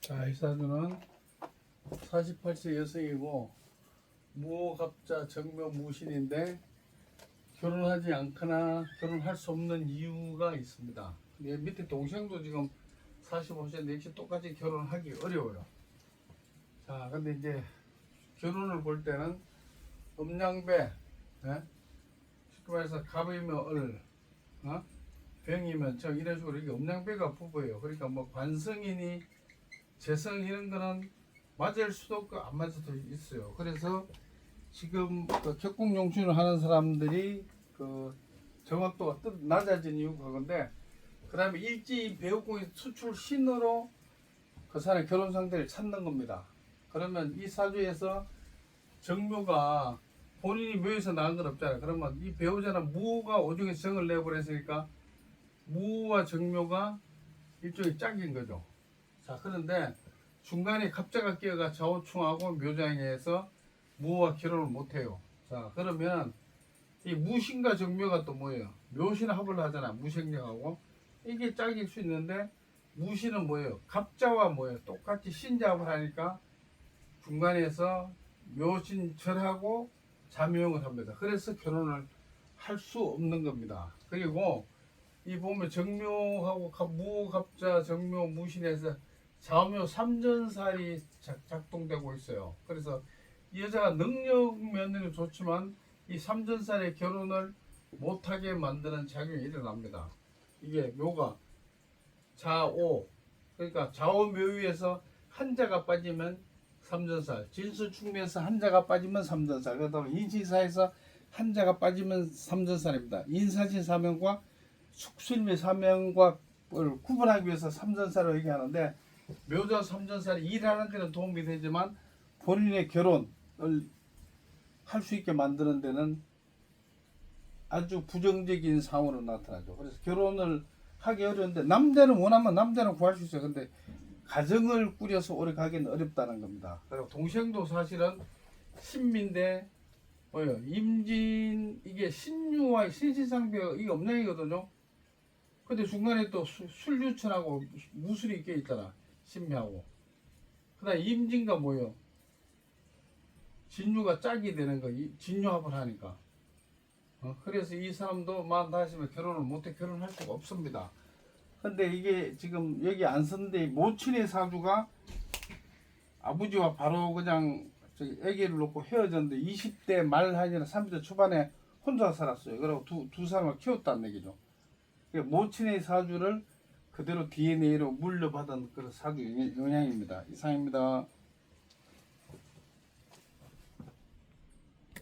자, 이 사주는 48세 여성이고 무갑자 정묘 무신인데 결혼하지 않거나 결혼할 수 없는 이유가 있습니다. 얘 밑에 동생도 지금 45세인데 역시 똑같이 결혼하기 어려워요. 자, 근데 이제 결혼을 볼 때는 음양배, 예? 쉽게 말해서 갑이면 을, 어? 병이면 정 이런 식으로 이게 음양배가 부부예요. 그러니까 뭐 관성이니 재성 이런 거는 맞을 수도 없고 안 맞을 수도 있어요. 그래서 지금 그 격국 용신을 하는 사람들이 그 정확도가 뜻 낮아진 이유가 그건데 그다음에 일지 배우공의 수출 신으로 그 사람의 결혼 상대를 찾는 겁니다. 그러면 이 사주에서 정묘가 본인이 묘에서 나은 건 없잖아요. 그러면 이 배우자는 무가 오중에 정을 내버렸으니까 무와 정묘가 일종의 짝인 거죠. 자 그런데 중간에 갑자가 끼어가 좌우충하고 묘장에서 무와 결혼을 못해요. 자 그러면 이 무신과 정묘가 또 뭐예요? 묘신 합을 하잖아. 무생력하고 이게 짝일 수 있는데 무신은 뭐예요? 갑자와 뭐예요? 똑같이 신자합을 하니까 중간에서 묘신 절하고 자묘용을 합니다. 그래서 결혼을 할 수 없는 겁니다. 그리고 이 보면 정묘하고 갑- 무갑자 정묘 무신에서 좌묘 삼전살이 작- 작동되고 있어요. 그래서 이 여자가 능력 면은 좋지만 이 삼전살의 결혼을 못하게 만드는 작용이 일어납니다. 이게 묘가 좌오 그러니까 좌오 묘위에서 한자가 빠지면 삼전살 진수충미에서 한자가 빠지면 삼전살 그다음 인시사에서 한자가 빠지면 삼전살입니다. 인사신 사명과 숙술미 사명과 를 구분하기 위해서 삼전살을 얘기하는데 묘자 삼전살이 일하는 데는 도움이 되지만 본인의 결혼을 할 수 있게 만드는 데는 아주 부정적인 상황으로 나타나죠. 그래서 결혼을 하기 어려운데 남자는 원하면 남자는 구할 수 있어요. 근데 가정을 꾸려서 오래 가기는 어렵다는 겁니다. 그리고 동생도 사실은 신민데 뭐요 임진 이게 신유와 신신상비가 이게 없냥이거든요. 근데 중간에 또 수- 술유천하고 무술이 껴 있잖아. 신묘하고. 그다음 임진과 뭐요? 진유가 짝이 되는 거. 이- 진유합을 하니까. 어, 그래서 이 사람도 만 다시면 결혼을 못해 결혼할 수가 없습니다. 근데 이게 지금 여기 안 썼는데 모친의 사주가 아버지와 바로 그냥 저기 아기를 놓고 헤어졌는데 20대 말 아니라 30대 초반에 혼자 살았어요. 그리고 두, 두 사람을 키웠다는 얘기죠. 그러니까 모친의 사주를 그대로 DNA로 물려받은 그런 영향- 영향입니다. 이상입니다.